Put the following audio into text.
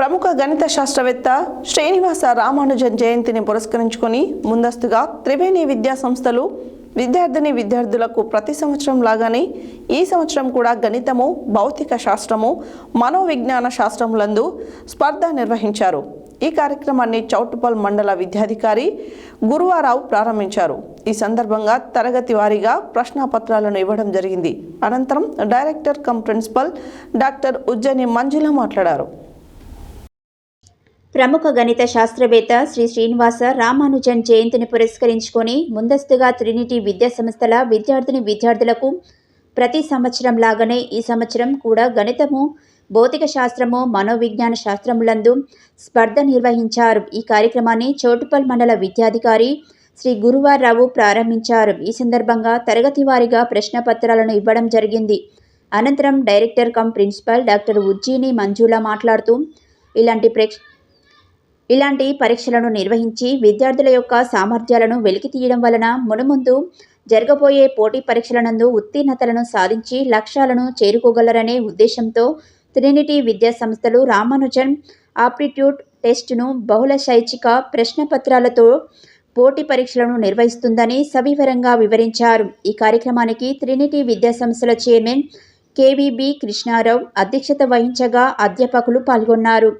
ప్రముఖ గణిత శాస్త్రవేత్త శ్రీనివాస రామానుజన్ జయంతిని పురస్కరించుకొని ముందస్తుగా త్రివేణి విద్యా సంస్థలు విద్యార్థిని విద్యార్థులకు ప్రతి సంవత్సరం లాగానే ఈ సంవత్సరం కూడా గణితము భౌతిక శాస్త్రము మనోవిజ్ఞాన శాస్త్రములందు స్పర్ధ నిర్వహించారు. ఈ కార్యక్రమాన్ని చౌటుపల్ మండల విద్యాధికారి గురువారావు ప్రారంభించారు. ఈ సందర్భంగా తరగతి వారీగా ప్రశ్నాపత్రాలను ఇవ్వడం జరిగింది. అనంతరం director cum principal doctor Ujjani Manjula మాట్లాడారు. ప్రముఖ గణిత శాస్త్రవేత్త శ్రీ శ్రీనివాస రామానుజన్ జయంతిని పురస్కరించుకొని ముందస్తుగా ట్రినిటీ విద్యా సంస్థల విద్యార్థిని విద్యార్థులకు ప్రతి సంవత్సరం లాగానే ఈ సంవత్సరం కూడా గణితము భౌతిక శాస్త్రము మనోవిజ్ఞాన శాస్త్రములందు స్పర్ధ నిర్వహించారు. ఈ కార్యక్రమాన్ని చోటుపల్ మండల విద్యాధికారి శ్రీ గురువారావు ప్రారంభించారు. ఈ సందర్భంగా తరగతి వారీగా ప్రశ్నపత్రాలను ఇవ్వడం జరిగింది. అనంతరం director cum principal doctor Ujjini Manjula మాట్లాడుతూ ఇలాంటి ప్రేక్ష ఇలాంటి పరీక్షలను నిర్వహించి విద్యార్థుల యొక్క సామర్థ్యాలను వెలికి తీయడం వలన మునుముందు జరగబోయే పోటీ పరీక్షల నందు ఉత్తీర్ణతలను సాధించి లక్ష్యాలను చేరుకోగలరనే ఉద్దేశంతో ట్రినిటీ విద్యా సంస్థలు రామానుజన్ ఆప్టిట్యూడ్ టెస్టును బహుళ శైక్షిక ప్రశ్నపత్రాలతో పోటీ పరీక్షలను నిర్వహిస్తుందని సవివరంగా వివరించారు. ఈ కార్యక్రమానికి ట్రినిటీ విద్యా సంస్థల చైర్మన్ కేవీబీ కృష్ణారావు అధ్యక్షత వహించగా అధ్యాపకులు పాల్గొన్నారు.